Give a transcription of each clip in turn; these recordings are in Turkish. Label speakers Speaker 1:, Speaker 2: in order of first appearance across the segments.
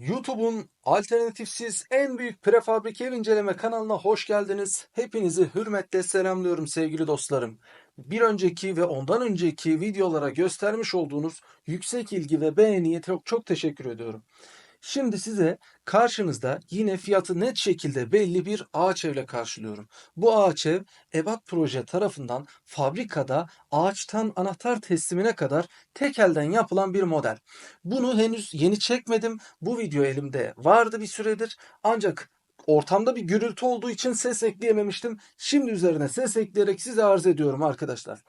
Speaker 1: YouTube'un alternatifsiz en büyük prefabrik ev inceleme kanalına hoş geldiniz. Hepinizi hürmetle selamlıyorum sevgili dostlarım. Bir önceki ve ondan önceki videolara göstermiş olduğunuz yüksek ilgi ve beğeniye çok, çok teşekkür ediyorum. Şimdi size karşınızda yine fiyatı net şekilde belli bir ağaç evle karşılıyorum. Bu ağaç ev Ebat Proje tarafından fabrikada ağaçtan anahtar teslimine kadar tek elden yapılan bir model. Bunu henüz yeni çekmedim. Bu video elimde vardı bir süredir. Ancak ortamda bir gürültü olduğu için ses ekleyememiştim. Şimdi üzerine ses ekleyerek size arz ediyorum arkadaşlar.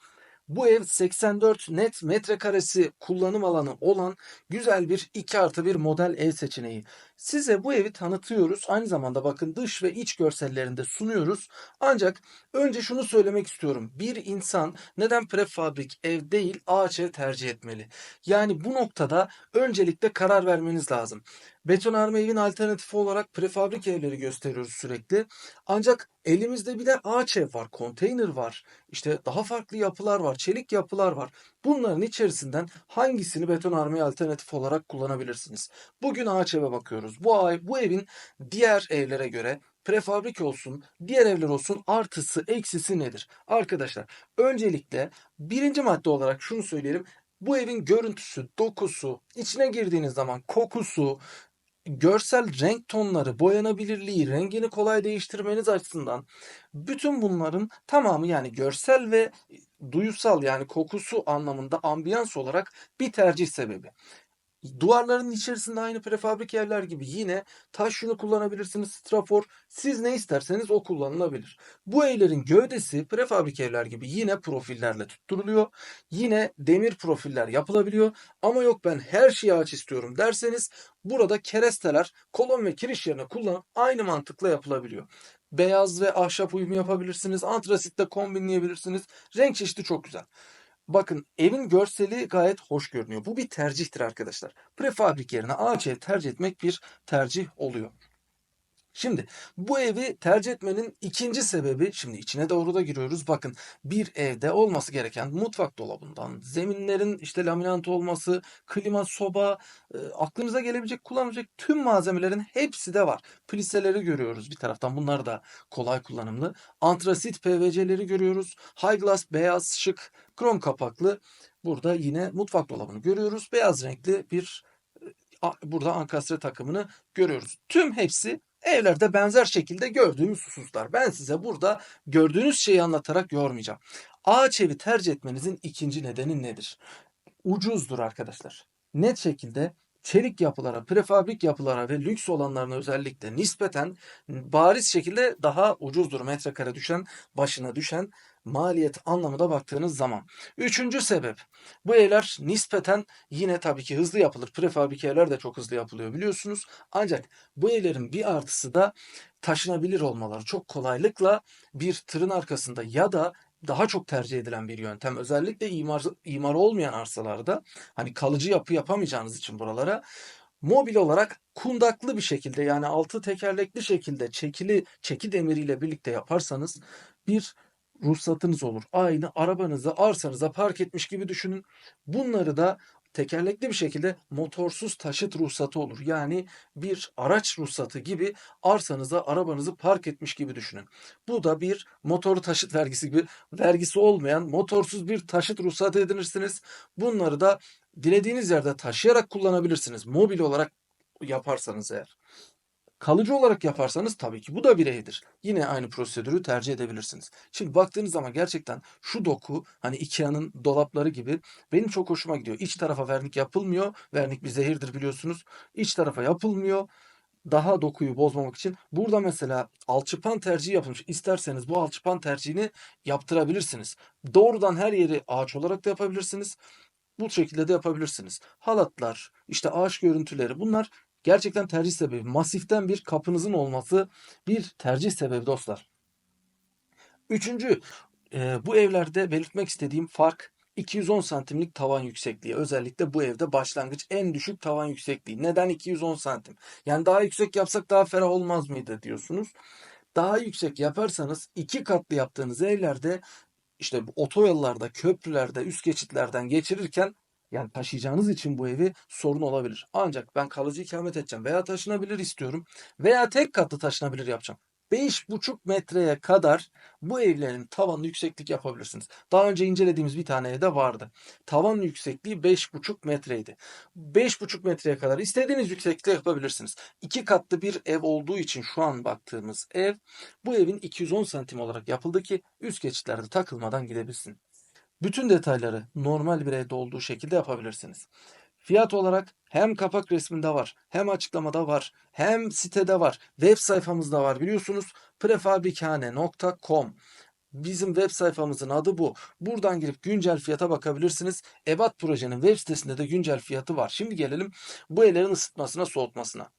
Speaker 1: Bu ev 84 net metrekaresi kullanım alanı olan güzel bir 2 artı 1 model ev seçeneği. Size bu evi tanıtıyoruz. Aynı zamanda bakın dış ve iç görsellerinde sunuyoruz. Ancak önce şunu söylemek istiyorum. Bir insan neden prefabrik ev değil ağaç ev tercih etmeli? Yani bu noktada öncelikle karar vermeniz lazım. Betonarme evin alternatifi olarak prefabrik evleri gösteriyoruz sürekli. Ancak elimizde bir de ağaç ev var, konteyner var, işte daha farklı yapılar var, çelik yapılar var. Bunların içerisinden hangisini betonarmeye alternatif olarak kullanabilirsiniz? Bugün ağaç eve bakıyoruz. Bu, ay, bu evin diğer evlere göre prefabrik olsun, diğer evler olsun artısı, eksisi nedir? Arkadaşlar öncelikle birinci madde olarak şunu söyleyelim. Bu evin görüntüsü, dokusu, içine girdiğiniz zaman kokusu, görsel renk tonları, boyanabilirliği, rengini kolay değiştirmeniz açısından bütün bunların tamamı yani görsel ve duyusal yani kokusu anlamında ambiyans olarak bir tercih sebebi. Duvarların içerisinde aynı prefabrik evler gibi yine taş yünü kullanabilirsiniz, strafor. Siz ne isterseniz o kullanılabilir. Bu evlerin gövdesi prefabrik evler gibi yine profillerle tutturuluyor. Yine demir profiller yapılabiliyor. Ama yok ben her şeyi ağaç istiyorum derseniz burada keresteler kolon ve kiriş yerine kullanıp aynı mantıkla yapılabiliyor. Beyaz ve ahşap uyumu yapabilirsiniz. Antrasitle kombinleyebilirsiniz. Renk çeşidi çok güzel. Bakın evin görseli gayet hoş görünüyor. Bu bir tercihtir arkadaşlar. Prefabrik yerine ağaç ev tercih etmek bir tercih oluyor. Şimdi bu evi tercih etmenin ikinci sebebi şimdi içine doğru da giriyoruz. Bakın bir evde olması gereken mutfak dolabından, zeminlerin işte laminant olması, klima, soba, e, aklınıza gelebilecek kullanılacak tüm malzemelerin hepsi de var. Pliseleri görüyoruz bir taraftan. Bunlar da kolay kullanımlı. Antrasit PVC'leri görüyoruz. High glass beyaz şık krom kapaklı. Burada yine mutfak dolabını görüyoruz. Beyaz renkli bir e, burada ankastre takımını görüyoruz. Tüm hepsi Evlerde benzer şekilde gördüğümüz hususlar. Ben size burada gördüğünüz şeyi anlatarak yormayacağım. Ağaç evi tercih etmenizin ikinci nedeni nedir? Ucuzdur arkadaşlar. Net şekilde çelik yapılara, prefabrik yapılara ve lüks olanlarına özellikle nispeten bariz şekilde daha ucuzdur metrekare düşen, başına düşen maliyet anlamında baktığınız zaman. Üçüncü sebep. Bu evler nispeten yine tabii ki hızlı yapılır. Prefabrik evler de çok hızlı yapılıyor biliyorsunuz. Ancak bu evlerin bir artısı da taşınabilir olmaları. Çok kolaylıkla bir tırın arkasında ya da daha çok tercih edilen bir yöntem. Özellikle imar, imar olmayan arsalarda hani kalıcı yapı yapamayacağınız için buralara mobil olarak kundaklı bir şekilde yani altı tekerlekli şekilde çekili çeki demiriyle birlikte yaparsanız bir ruhsatınız olur. Aynı arabanızı arsanıza park etmiş gibi düşünün. Bunları da tekerlekli bir şekilde motorsuz taşıt ruhsatı olur. Yani bir araç ruhsatı gibi arsanıza arabanızı park etmiş gibi düşünün. Bu da bir motorlu taşıt vergisi gibi vergisi olmayan motorsuz bir taşıt ruhsatı edinirsiniz. Bunları da dilediğiniz yerde taşıyarak kullanabilirsiniz. Mobil olarak yaparsanız eğer. Kalıcı olarak yaparsanız tabii ki bu da bireydir. Yine aynı prosedürü tercih edebilirsiniz. Şimdi baktığınız zaman gerçekten şu doku hani Ikea'nın dolapları gibi benim çok hoşuma gidiyor. İç tarafa vernik yapılmıyor. Vernik bir zehirdir biliyorsunuz. İç tarafa yapılmıyor. Daha dokuyu bozmamak için burada mesela alçıpan tercihi yapılmış. İsterseniz bu alçıpan tercihini yaptırabilirsiniz. Doğrudan her yeri ağaç olarak da yapabilirsiniz. Bu şekilde de yapabilirsiniz. Halatlar, işte ağaç görüntüleri bunlar Gerçekten tercih sebebi. Masiften bir kapınızın olması bir tercih sebebi dostlar. Üçüncü, e, bu evlerde belirtmek istediğim fark 210 santimlik tavan yüksekliği. Özellikle bu evde başlangıç en düşük tavan yüksekliği. Neden 210 santim? Yani daha yüksek yapsak daha ferah olmaz mıydı diyorsunuz. Daha yüksek yaparsanız iki katlı yaptığınız evlerde işte otoyollarda, köprülerde, üst geçitlerden geçirirken yani taşıyacağınız için bu evi sorun olabilir. Ancak ben kalıcı ikamet edeceğim veya taşınabilir istiyorum veya tek katlı taşınabilir yapacağım. 5,5 metreye kadar bu evlerin tavanlı yükseklik yapabilirsiniz. Daha önce incelediğimiz bir tane evde vardı. Tavan yüksekliği 5,5 metreydi. 5,5 metreye kadar istediğiniz yükseklikte yapabilirsiniz. İki katlı bir ev olduğu için şu an baktığımız ev bu evin 210 santim olarak yapıldı ki üst geçitlerde takılmadan gidebilsin. Bütün detayları normal bir evde olduğu şekilde yapabilirsiniz. Fiyat olarak hem kapak resminde var, hem açıklamada var, hem sitede var, web sayfamızda var biliyorsunuz. prefabrikane.com Bizim web sayfamızın adı bu. Buradan girip güncel fiyata bakabilirsiniz. Ebat projenin web sitesinde de güncel fiyatı var. Şimdi gelelim bu evlerin ısıtmasına, soğutmasına.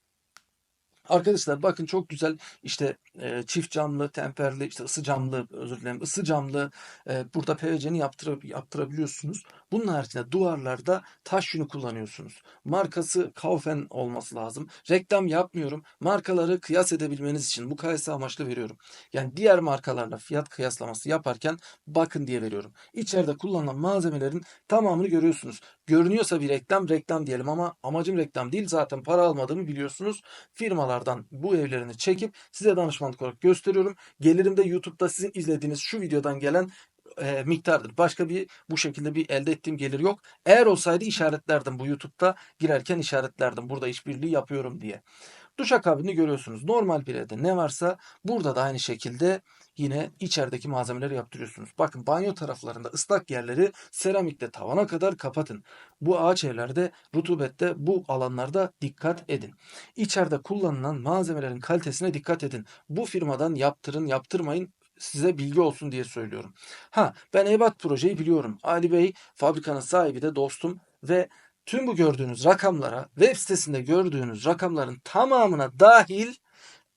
Speaker 1: Arkadaşlar bakın çok güzel işte e, çift camlı, temperli, işte ısı camlı, özür dilerim ısı camlı e, burada PVC'ni yaptır, yaptırabiliyorsunuz. Bunun haricinde duvarlarda taş yünü kullanıyorsunuz. Markası Kaufen olması lazım. Reklam yapmıyorum. Markaları kıyas edebilmeniz için bu kıyası amaçlı veriyorum. Yani diğer markalarla fiyat kıyaslaması yaparken bakın diye veriyorum. İçeride kullanılan malzemelerin tamamını görüyorsunuz. Görünüyorsa bir reklam reklam diyelim ama amacım reklam değil zaten para almadığımı biliyorsunuz. Firmalardan bu evlerini çekip size danışmanlık olarak gösteriyorum. Gelirim de YouTube'da sizin izlediğiniz şu videodan gelen e, miktardır. Başka bir bu şekilde bir elde ettiğim gelir yok. Eğer olsaydı işaretlerdim bu YouTube'da girerken işaretlerdim. Burada işbirliği yapıyorum diye. Duşakabini görüyorsunuz. Normal bir evde ne varsa burada da aynı şekilde yine içerideki malzemeleri yaptırıyorsunuz. Bakın banyo taraflarında ıslak yerleri seramikle tavana kadar kapatın. Bu ağaç evlerde rutubette bu alanlarda dikkat edin. İçeride kullanılan malzemelerin kalitesine dikkat edin. Bu firmadan yaptırın yaptırmayın size bilgi olsun diye söylüyorum. Ha ben Ebat projeyi biliyorum. Ali Bey fabrikanın sahibi de dostum ve tüm bu gördüğünüz rakamlara web sitesinde gördüğünüz rakamların tamamına dahil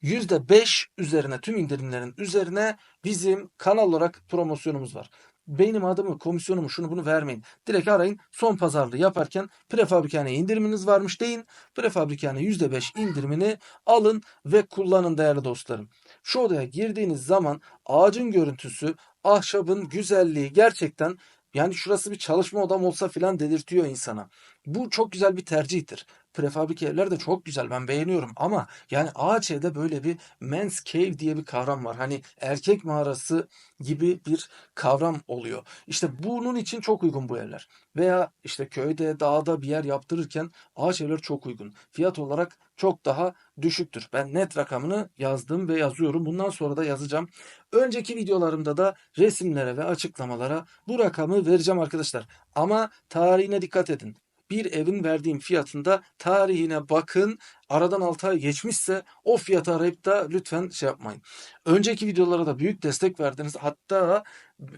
Speaker 1: %5 üzerine tüm indirimlerin üzerine bizim kanal olarak promosyonumuz var. Benim adımı, komisyonumu, şunu bunu vermeyin. Direkt arayın. Son pazarlığı yaparken prefabrikane indiriminiz varmış deyin. Prefabrikane %5 indirimini alın ve kullanın değerli dostlarım. Şu odaya girdiğiniz zaman ağacın görüntüsü, ahşabın güzelliği gerçekten yani şurası bir çalışma odam olsa filan dedirtiyor insana. Bu çok güzel bir tercihtir. Prefabrike evler de çok güzel ben beğeniyorum ama yani ağaç evde böyle bir men's cave diye bir kavram var. Hani erkek mağarası gibi bir kavram oluyor. İşte bunun için çok uygun bu evler. Veya işte köyde, dağda bir yer yaptırırken ağaç evler çok uygun. Fiyat olarak çok daha düşüktür. Ben net rakamını yazdım ve yazıyorum. Bundan sonra da yazacağım. Önceki videolarımda da resimlere ve açıklamalara bu rakamı vereceğim arkadaşlar. Ama tarihine dikkat edin bir evin verdiğim fiyatında tarihine bakın. Aradan 6 ay geçmişse o fiyatı arayıp da lütfen şey yapmayın. Önceki videolara da büyük destek verdiniz. Hatta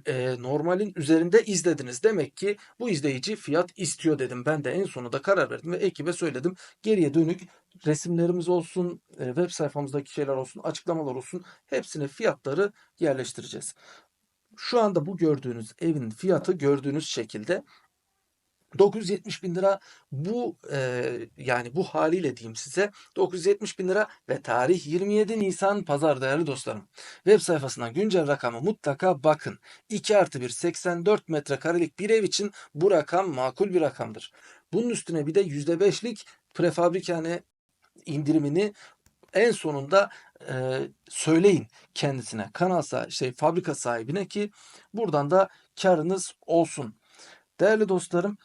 Speaker 1: e, normalin üzerinde izlediniz. Demek ki bu izleyici fiyat istiyor dedim. Ben de en sonunda karar verdim ve ekibe söyledim. Geriye dönük resimlerimiz olsun, e, web sayfamızdaki şeyler olsun, açıklamalar olsun hepsine fiyatları yerleştireceğiz. Şu anda bu gördüğünüz evin fiyatı gördüğünüz şekilde 970 bin lira bu e, yani bu haliyle diyeyim size 970 bin lira ve tarih 27 Nisan pazar değerli dostlarım. Web sayfasına güncel rakamı mutlaka bakın. 2 artı 1 84 metrekarelik bir ev için bu rakam makul bir rakamdır. Bunun üstüne bir de %5'lik prefabrikane indirimini en sonunda e, söyleyin kendisine kanal şey fabrika sahibine ki buradan da karınız olsun. Değerli dostlarım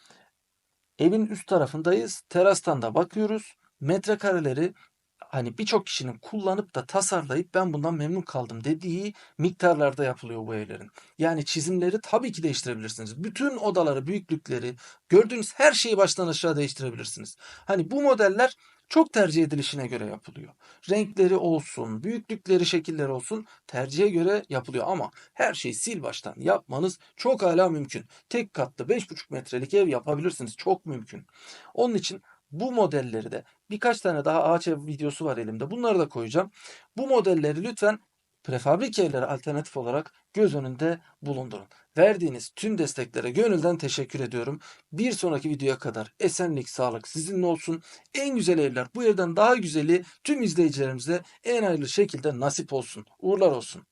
Speaker 1: Evin üst tarafındayız. Terastan da bakıyoruz. Metrekareleri hani birçok kişinin kullanıp da tasarlayıp ben bundan memnun kaldım dediği miktarlarda yapılıyor bu evlerin. Yani çizimleri tabii ki değiştirebilirsiniz. Bütün odaları, büyüklükleri, gördüğünüz her şeyi baştan aşağı değiştirebilirsiniz. Hani bu modeller çok tercih edilişine göre yapılıyor. Renkleri olsun, büyüklükleri, şekilleri olsun tercihe göre yapılıyor ama her şeyi sil baştan yapmanız çok hala mümkün. Tek katlı 5,5 metrelik ev yapabilirsiniz. Çok mümkün. Onun için bu modelleri de birkaç tane daha ağaç ev videosu var elimde. Bunları da koyacağım. Bu modelleri lütfen prefabrik evlere alternatif olarak göz önünde bulundurun. Verdiğiniz tüm desteklere gönülden teşekkür ediyorum. Bir sonraki videoya kadar esenlik, sağlık sizinle olsun. En güzel evler bu evden daha güzeli tüm izleyicilerimize en hayırlı şekilde nasip olsun. Uğurlar olsun.